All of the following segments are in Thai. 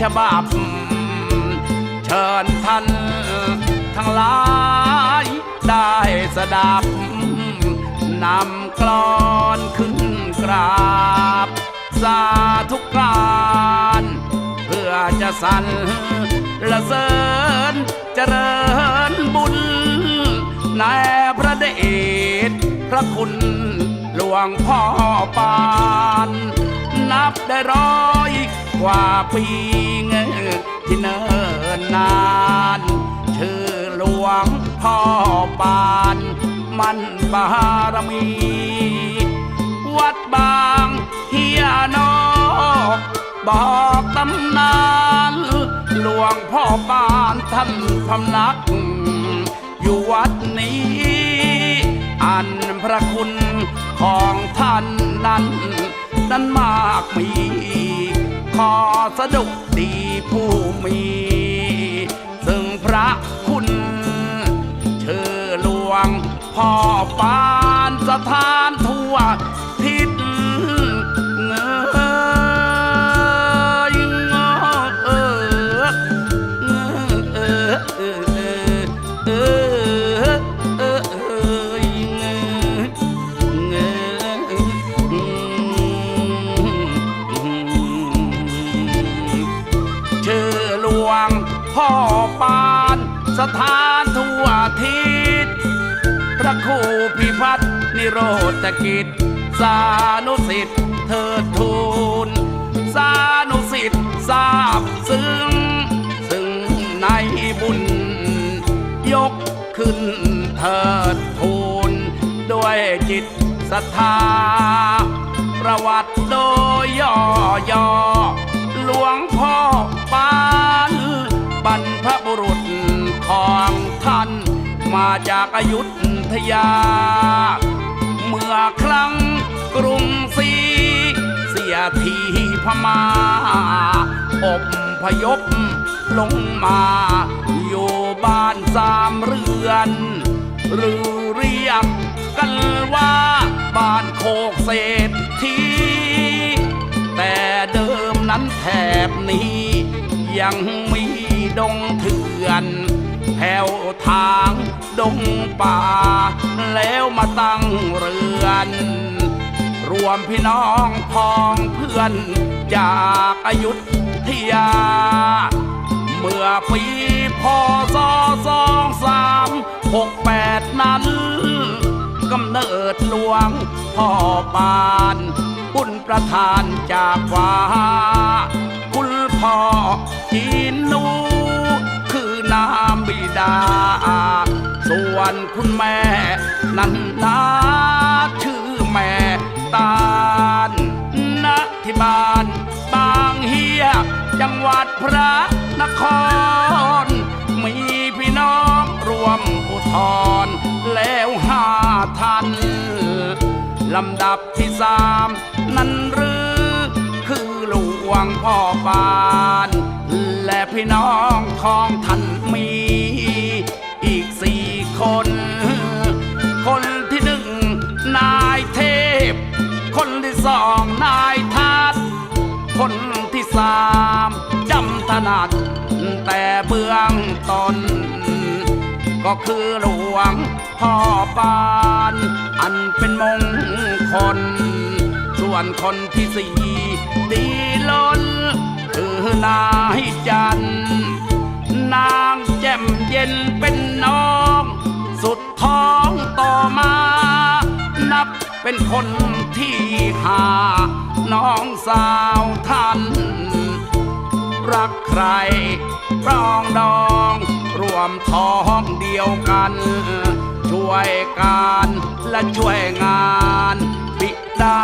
ฉบับ เชิญท่านทั้งหลายได้สดับนำกลอนขึ้นกราบ สาธุการเพื่อจะสรรละเสริญเจริญบุญในพระเดชพระคุณหลวงพ่อปาน นับได้ร้อย กว่าปีเงที่เนิ่นนานชื่อหลวงพ่อปานมันบารมี วัดบางเฮียนอกบอกตำนานหลวงพ่อปานท่านพำนัก อยู่วัดนี้ อันพระคุณของท่านนั้น นั้นมากมี ขอสะดุดีผู้มี ซึ่งพระคุณ เชื่อหลวงพ่อปานสถานทั่ว ฒน์นิโรกิจ สานุสิทธิ์เทิดทูล สานุสิทธิ์ทราบซึ้งซึ่งในบุญ ยกขึ้นเทิดทูล ด้วยจิตศรัทธา ประวัติโดยย่อย่อๆหลวงพ่อปานบรรพบุรุษของท่าน มาจากอายุทยา เมื่อครั้งกรุงศรีเสียทีพมาอบพยพลงมา อยู่บ้านสามเรือน หรือเรียกกันว่าบ้านโคกเศรษฐีแต่เดิมนั้นแถบนี้ ยังมีดงเถื่อนแผวทาง ดงป่า แล้วมาตั้งเรือน รวมพี่น้องพ้องเพื่อนจากอายุทยา เมื่อปีพศสองสามหกแปดนั้นกำเนิดหลวงพ่อปานบุญประทานจากฟ้า คุณพ่อจีนนูคือนามบิดา ส่วนคุณแม่ นั้นนาชื่อแม่ตาลณที่บ้านบางเฮีย จังหวัดพระนคร มีพี่น้องรวมอุทรแล้วห้าท่านลำดับที่สามนั้นหรือ คือหลวงพ่อปาน และพี่น้องของท่านมี สองนายทัศน์คนที่สามจำถนัด แต่เบื้องตน ก็คือหลวงพ่อปานอันเป็นมงคล ส่วนคนที่สี่ดีล้น คือนายจัน นางแจ่มเย็นเป็นน้อง สุดท้องต่อมานับ เป็นคนที่หา น้องสาวท่าน รักใครปรองดองรวมท้องเดียวกัน ช่วยการและช่วยงานบิดา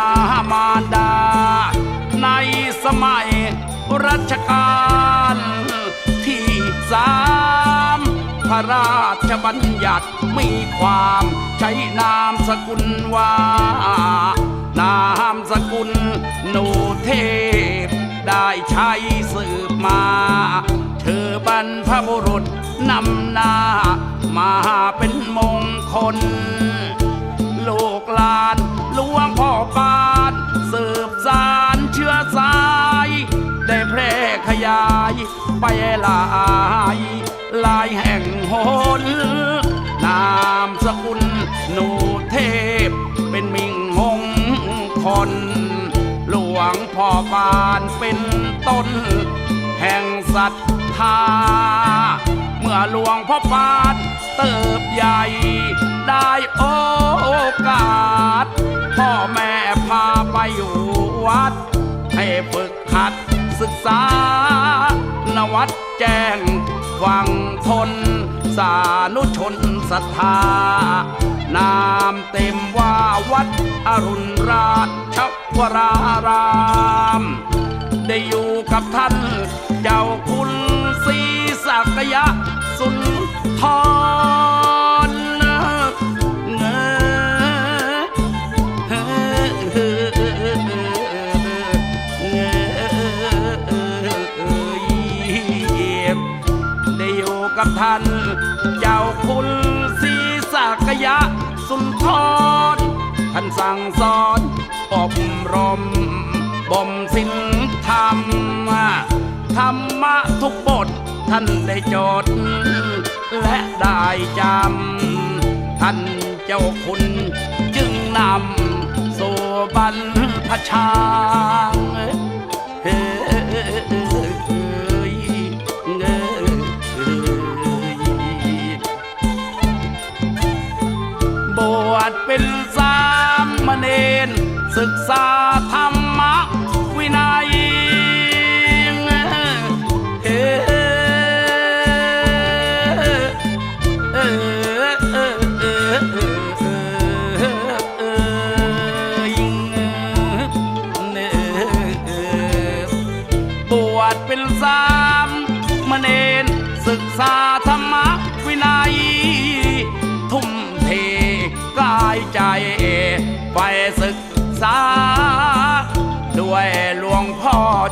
มารดา ในสมัยรัชกาลที่สา พระราชบัญญัติมีความใช้นามสกุลว่านามสกุลหนูเทพ ได้ใช้สืบมา เธอบรรพบุรุษนำหน้า มาเป็นมงคลลูกหลานหลวงพ่อปานสืบสารเชื้อสาย ได้แพร่ขยายไปหลายหลายแห่ง หนนามสกุลหนูเทพ เป็นมิ่งมงคลหลวงพ่อปานเป็นต้น แห่งศรัทธา เมื่อหลวงพ่อปานเติบใหญ่ ได้โอกาส พ่อแม่พาไปอยู่วัด ให้ฝึกหัดศึกษานวัดแจ้งฟังทน สานุชนศรัทธานามเต็มว่าวัดอรุณราชวราราม ได้อยู่กับท่าน เจ้าคุณศรีสักยะสุนทร สั่งสอนอบรมบ่มสินธรรมธรรมะทุกบทท่านได้จด และได้จำ ท่านเจ้าคุณจึงนำสู่บรรพชา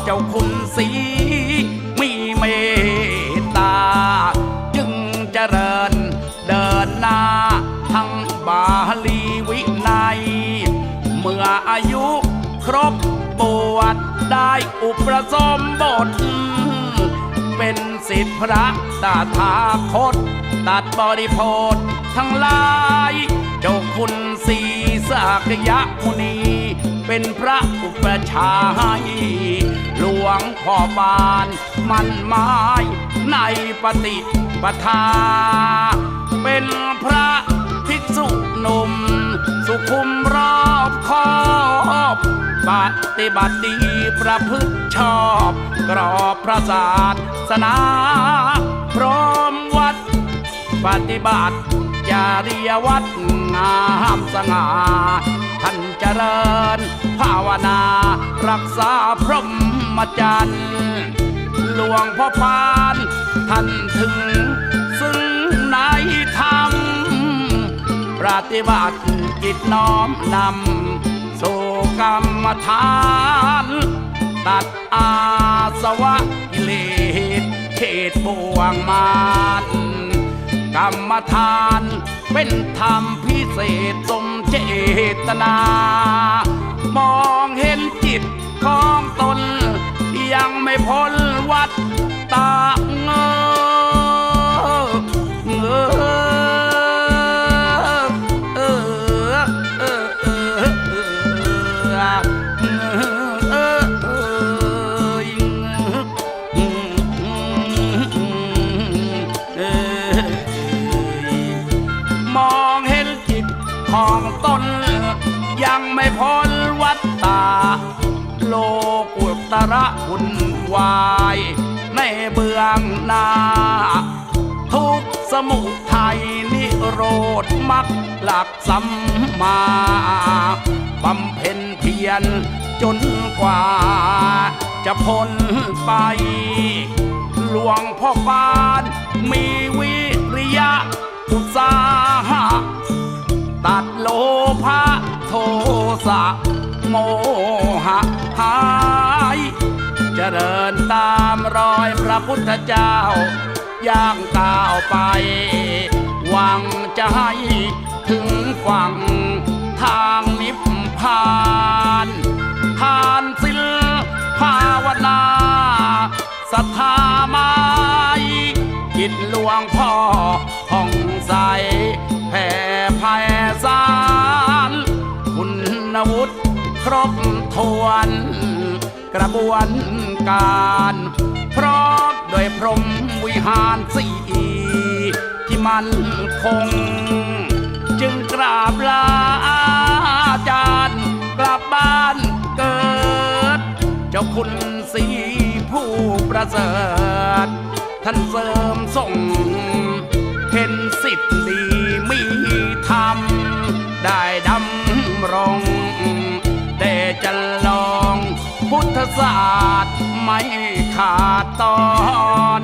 เจ้าคุณศรีมีเมตตา จึงเจริญเดินหน้าทั้งบาลีวินัย เมื่ออายุครบบวชได้อุปสมบท เป็นสิทธิพระตาทาคต ตัดบริโภคทั้งหลาย เจ้าคุณสี สากยะมุนี เป็นพระอุปชายหลวงพ่อบานมันไม้ในปฏิปทา เป็นพระภิกษุหนุ่ม สุขุมรอบคอบปฏิบัติดีประพฤติชอบ กรอบพระศาสนา พร้อมวัดปฏิบัติ จาริยวัดงามสง่าท่านเจริญ ภาวนา รักษาพรหมจรรย์หลวงพ่อปานท่านถึง ซึ่งในธรรมปฏิบัติจิตน้อมนำสู่กรรมฐาน ตัดอาสวะกิเลสเขตบ่วงมาน กรรมฐาน เป็นธรรมพิเศษสมเจตนา มองเห็นจิตของตน ยังไม่พ้นวัดตาเงอเงอเอ องหน้า ทุกสมุทัยนิโรธมักหลักสัมมาบำเพ็ญเพียรจนกว่า จะพ้นไป หลวงพ่อปานมีวิริยะอุตสาหะตัดโลภะโทสะโมหะหาย เจริญตามรอยพระพุทธเจ้า ย่างก้าวไป หวังจะให้ถึงฝั่งทางนิพพาน ทานศิลภาวนาศรัทธาไม้กิดหลวงพ่อผ่องใสแผ่ไพศาลคุณวุฒิครบทวนกระบวน การ พร้อมโดวยพรมวิหารสีที่มันคง จึงกราบลาอาจารย์ กลับบ้านเกิด เจ้าคุณสีผู้ประเสริฐ ท่านเสริมส่งเห็นสิทธิ์ดีมีธรรม ได้ดำรงได้จะลอง พุทธศาสตร์ไม่ขาดตอน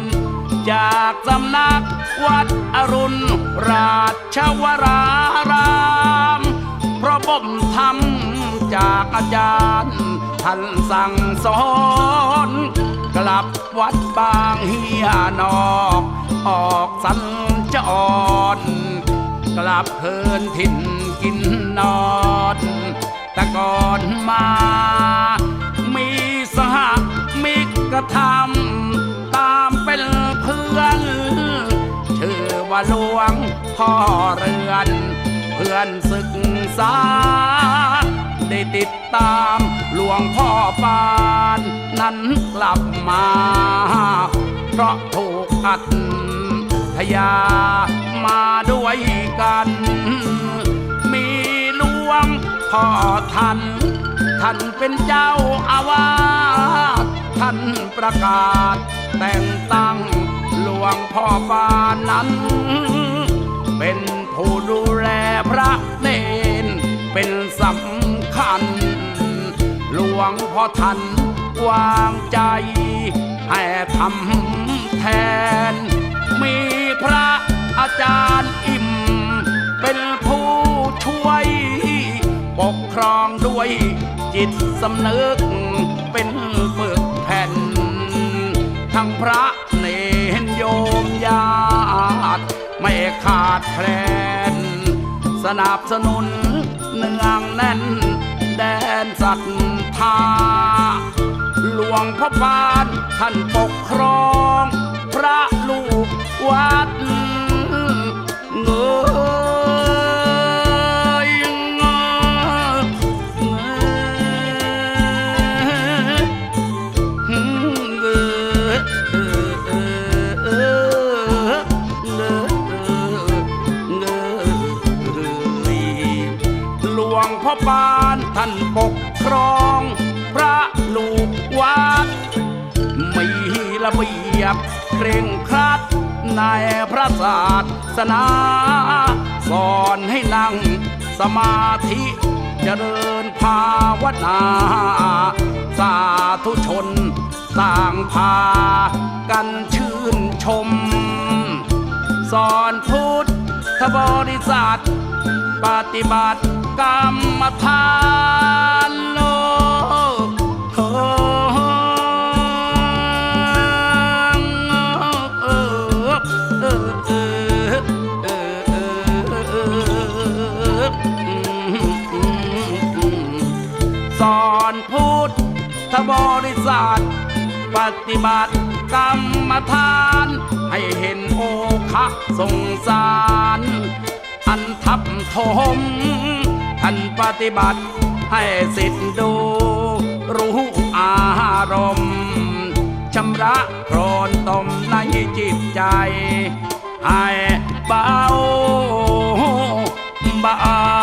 จากสำนักวัดอรุณราชวรารามเพราะบ่มทำจากอาจารย์ท่านสั่งสอนกลับวัดบางเฮียนอก ออกสัญจรกลับเพินถิ่นกินนอนแต่ก่อนมา มีสหมิกระทำตามเป็นเพื่อน ชื่อว่าหลวงพ่อเรือน เพื่อนศึกษา ได้ติดตามหลวงพ่อปานนั้นกลับมา เพราะถูกอัดทยามาด้วยกัน มีหลวงพ่อท่าน ท่านเป็นเจ้าอาวาสท่านประกาศ แต่งตั้งหลวงพ่อปานนั้น เป็นผู้ดูแลพระเนนเป็นสำคัญ หลวงพ่อท่านวางใจให้ทำแทน มีพระอาจารย์อิ่ม เป็นผู้ช่วย ปกครองด้วย จิตสำนึกเป็นปึกแผ่น ทั้งพระเนนโยมญาติไม่ขาดแคลน สนับสนุนเนืองแน่น แดนศรัทธาหลวงพ่อปานท่านปกครอง พระลูกวัดเงย พ่อปานท่านปกครอง พระลูกวัดมีระเบียบเคร่งครัดในพระศาสนา สอนให้นั่งสมาธิเจริญภาวนา สาธุชน ต่างพากันชื่นชม สอนพุทธบริษัท ปฏิบัติกรรมฐานโลกโอสอนพุทธบริษัทปฏิบัติกรรมฐาน ให้เห็นโอคะสงสารอัน ทับถมท่านปฏิบัติให้สิทธิ์ดูรู้อารมณ์ชำระโครนตมในจิตใจ ให้เบาเบา